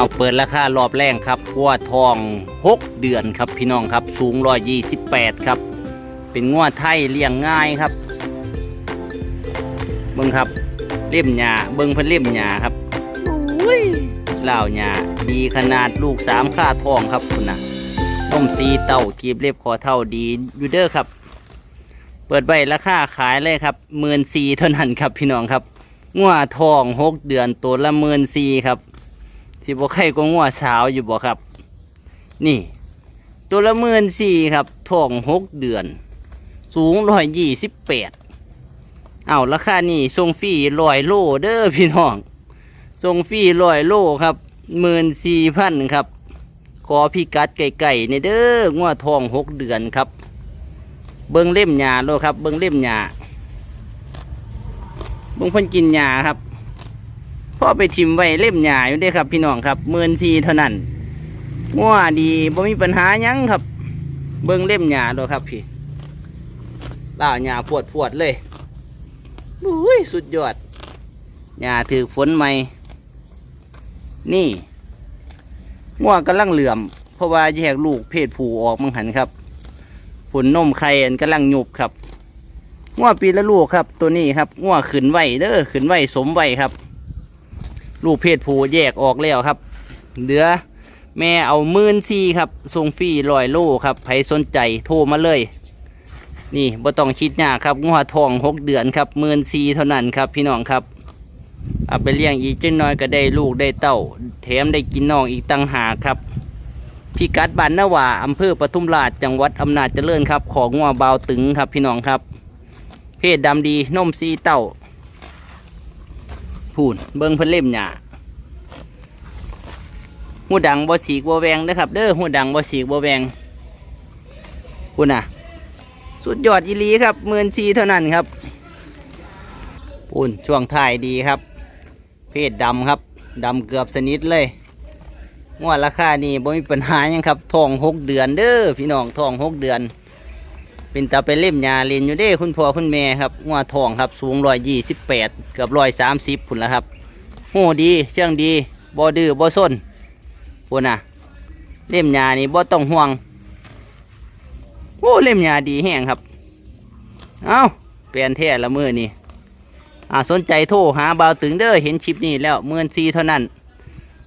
เอาเปิดราคารอบแรกครับงัวทองหกเดือนครับพี่น้องครับสูงร้อยยี่สิบแปดครับ เป็นงัวไทยเลี้ยงง่ายครับเบิ้งครับเล่มหญ้าเบิ้งเพิ่นเล่มหญ้าครับอุ้ยเหล่าหญ้าดีขนาดลูกสามค่าทองครับคุณนะต้มสีเต่ากีบเล็บคอเท่าดีอยู่เด้อครับ เปิดใบราคาขายเลยครับหมื่นสี่เท่านั้นครับพี่น้องครับงัวทองหกเดือนตัวละหมื่นสี่ครับ สิบ่ใครก็งัวสาวอยู่บ่ครับ นี่ ตัวละหมื่นสี่ครับทองหกเดือน สูงร้อยยี่สิบแปดเอาราคานี่ส่งฟรีร้อยโลเด้อพี่น้องส่งฟรีร้อยโลครับหมื่นสี่พันครับ ขอพี่กัดไก่ๆในเด้องัวทองหกเดือนครับ เบิ้งเล่มหญ้าโลครับ เบิ้งเล่มหญ้าเบิ้งพิ่นกินหญ้าครับ พ่อไปทิมไว้เล่มหญ้าอยู่ด้ครับ พี่น้องครับหมื่นสี่เท่านั้นงัวดีบ่มีปัญหายังครับ เบิ่งเล่มหญ้าดูครับพี่ล่าหญ้าปวดปวดๆเลยอุ้ยสุดยอดหญ้าถือฝนใหม่ นี่งัวกำลังเหลื่อม เพราะว่าแยกลูกเพศผู้ออกมังหันครับผลนมไข่อันกำลังหยุบครับงัวปีละลูกครับ ตัวนี้ครับงัวขึ้นไหวเด้อขึ้นไหวสมไหวครับ ลูกเพศผู้แยกออกแล้วครับ เหลือแม่เอามื่นซีครับส่งฟรีลอยโลครับใครสนใจโทรมาเลย นี่บ่ต้องคิดยากครับงัวทองหกเดือนครับมื่นซีเท่านั้นครับ พี่น้องครับเอาไปเลี้ยงอีกจังน้อยก็ได้ลูกได้เต้า แถมได้กินน้องอีกตั้งหาครับพี่กัดบ้านนาวาอำเภอปทุมราชจังหวัดอำนาจเจริญครับของงัวเบาวตึงครับพี่น้องครับ เพศดำดีนมซีเต้าพูนเบิ่งเพิ่นเล่มหญ้า หูดังบ่สีกบ่แวงเด้อครับ เด้อหูดังบ่สีกบ่แวงพูนน่ะ สุดยอดอีลีครับหมื่นสีเท่านั้นครับพูนช่วงท้ายดีครับ เพศดำครับดำเกือบสนิทเลยงวดราคานี่บ่มีปัญหายังครับทองหกเดือนเด้อพี่น้องทองหกเดือน เป็นตาไปเล่มยาเรียนอยู่เด้คุณพ่อคุณแม่ครับงัวทองครับสูงร้อยยี่สิบแปดเกือบร้อยสามสิบพุ่นแล้วครับโหดีเชื่องดีบ่ดื้อบ่ส้น พุ่นะเล่มยานี่บ่ต้องห่วง โอ้เล่มยาดีแห้งครับ เอาเปลี่ยนแท้ละมือนี่อ่าสนใจโทรหาบาวตึงเด้อเห็นคลิปนี้แล้วเมื่อนซีเท่านั้น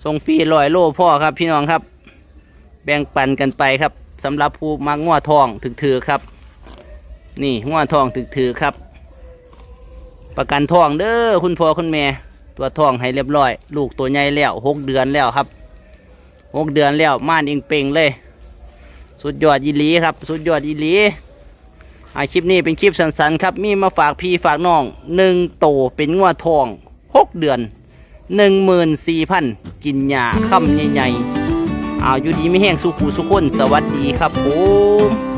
ส่งฟรีร้อยโลพ่อครับพี่น้องครับ แบ่งปันกันไปครับสำหรับผู้มักงัวทองถึกถือครับ นี่หัวทองถึกถือครับ ประกันทองเด้อคุณพ่อคุณแม่ตัวทองให้เรียบร้อย ลูกตัวใหญ่แล้วหกเดือนแล้วครับ หกเดือนแล้วม่านเองเป่งเลย สุดยอดยีหลีครับ สุดยอดยีหลีอาคลิปนี้เป็นคลิปสั้นๆครับ มีมาฝากพี่ฝากน้องหนึ่งโตเป็นงัวทองหกเดือนหนึ่งหมื่นสี่พันกินหญ้าค่ำใหญ่ๆเอาอยู่ดีไม่แห้งสุขูสุขคนสวัสดีครับผม